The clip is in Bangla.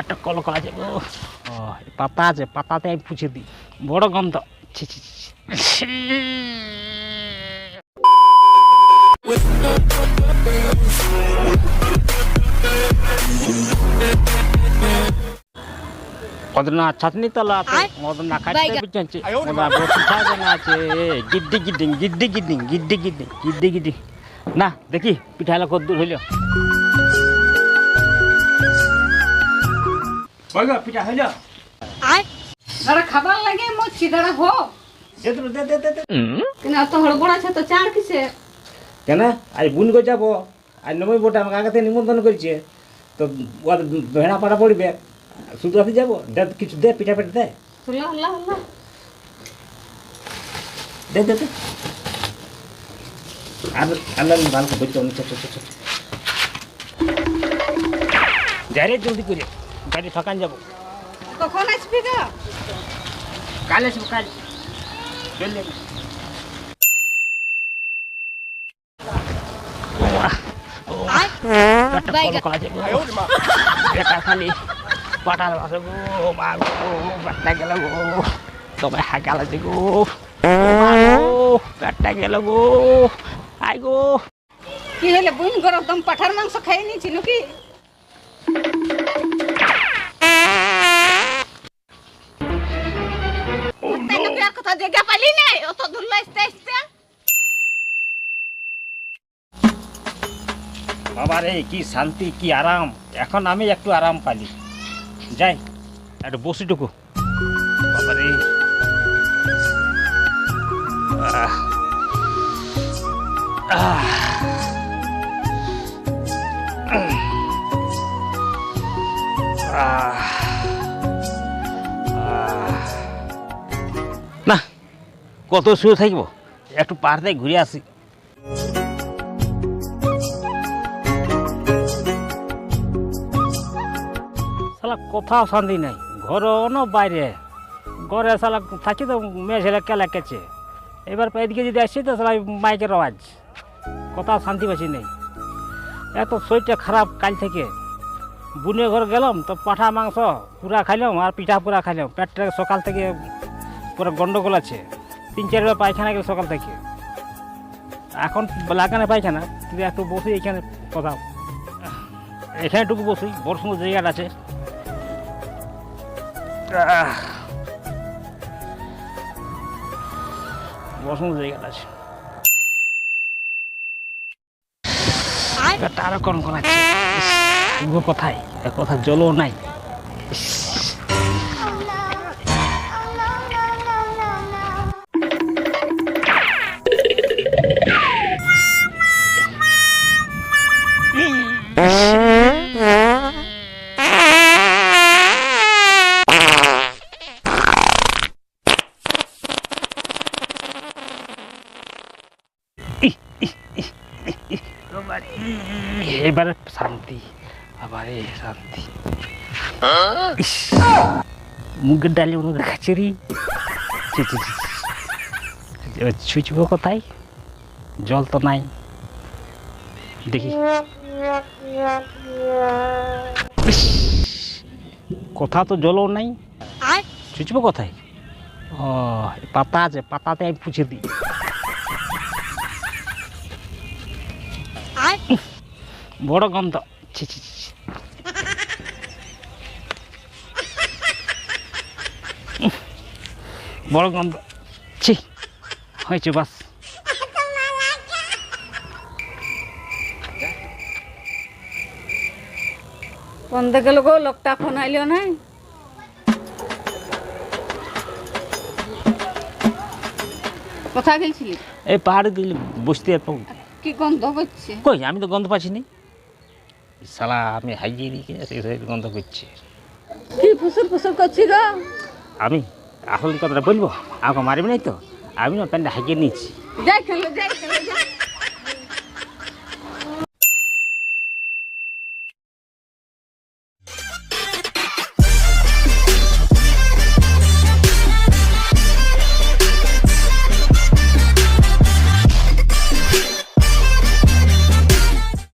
একটা কল করা যাবে। ও পাতা আছে পাতাতে আমি পুছে দিই। বড় গন্ধ। ছি ছি বাইগা। বিচাচ্ছে মদনা পিঠা জানা আছে। গিড্ডি গিড্ডিং। না দেখি পিঠা হলো কত দূর হইল। পিঠা হইল। আয়। দাঁড়া খাবার লাগে মরছি দাঁড়া হো। দে তো, দে দে দে দে। কিন্তু এত হড়বড় আছে তো চার কিসে? কেন? আজ বুন করে যাব। আজ নবমী বোটা আমাকে আগে থেকে নিমন্ত্রণ করেছে। তো ওদের ভেড়া পাড়া পড়বে। শুধু রাতে যাব? কিছু দে পিঠা পিঠা দে। আল্লাহ আল্লাহ আল্লাহ দে দে দে। আর আল্লাহ ভালো করে বুঝতে চল চল চল যাই রে জলদি করে গাড়ি ঠকান যাব কখন আসবি গা কাল আসব কাল চললে আয় একটা বাইগা। কল করা যাবে একা খালি পাটাল আছে গো মা গো পেটটা গেল গো তোমায় হাঁকাল আছে গো মা গো পেটটা গেল গো আই গো। কি হলে বুন গরম দম পাঠার মাংস খাই নিয়েছি নাকি? কথা জায়গা পালি নাই অত দূর আসতে আসতে। বাবা রে কি শান্তি কি আরাম। এখন আমি একটু আরাম পালি যাই একটু বসিটুকু। বাবা রে। আহ। না, কত শুয়ে থাকব? একটু পাহাড়তে ঘুরে আসি। সালা কোথাও শান্তি নাই। ঘরও না বাইরে। ঘরে সালা থাকি তো মেয়ে ছেলে কেলা কেছে এবার এদিকে যদি আসছি তো শালা, মাইকের আওয়াজ। কোথাও শান্তি পাচ্ছি নেই। এত শরীরটা খারাপ কাল থেকে। বুনে ঘর গেলাম, তো পাঠা মাংস পুরা খাইলাম আর পিঠা পুরা খাইলাম। পেটটা সকাল থেকে পুরো গন্ডগোল আছে। তিন চারবার পায়খানা গেল সকাল থেকে। এখন লাগানে পায়খানা, কিন্তু একটু বসি এখানে কোথাও এখানে একটু বসি, বড় সুন্দর জায়গাটা আছে। বড় সুন্দর জায়গাটা আছে। আয় আরও কোন কোন আছে। কোথায় কথা জলও নাই। ইস, বাবারে, এবারে শান্তি আবারে শান্তি। মুগের ডালি মনে দেখাচ্ছে রে ছুঁচবো কোথায়? জল তো নাই। দেখি। কোথাও তো জলও নাই। ছুঁচবো কোথায়? ও পাতা আছে পাতাতে আমি পুছে দিই। বড় গন্ধ। ছি ছি ছি বড় গন্ধ। ছি হয়েছে বাস। কোন দিকে গো লোকটা ফোন আইলো নাই। কোথায় গেছিলি এই পাহাড়ে দিলে বসতে। কি গন্ধ করছে কই আমি তো গন্ধ পাচ্ছি নি। সালা আমি হাইয়ে দিকে গন্ধ করছি। কি ফুসুর ফুসুর করছি গো? আমি? আসল কথাটা বলব? আমাকে মারবি নাই তো? আমি না প্যান্টটা হাইকে নিয়েছি। যাই খেলো যাই খেলো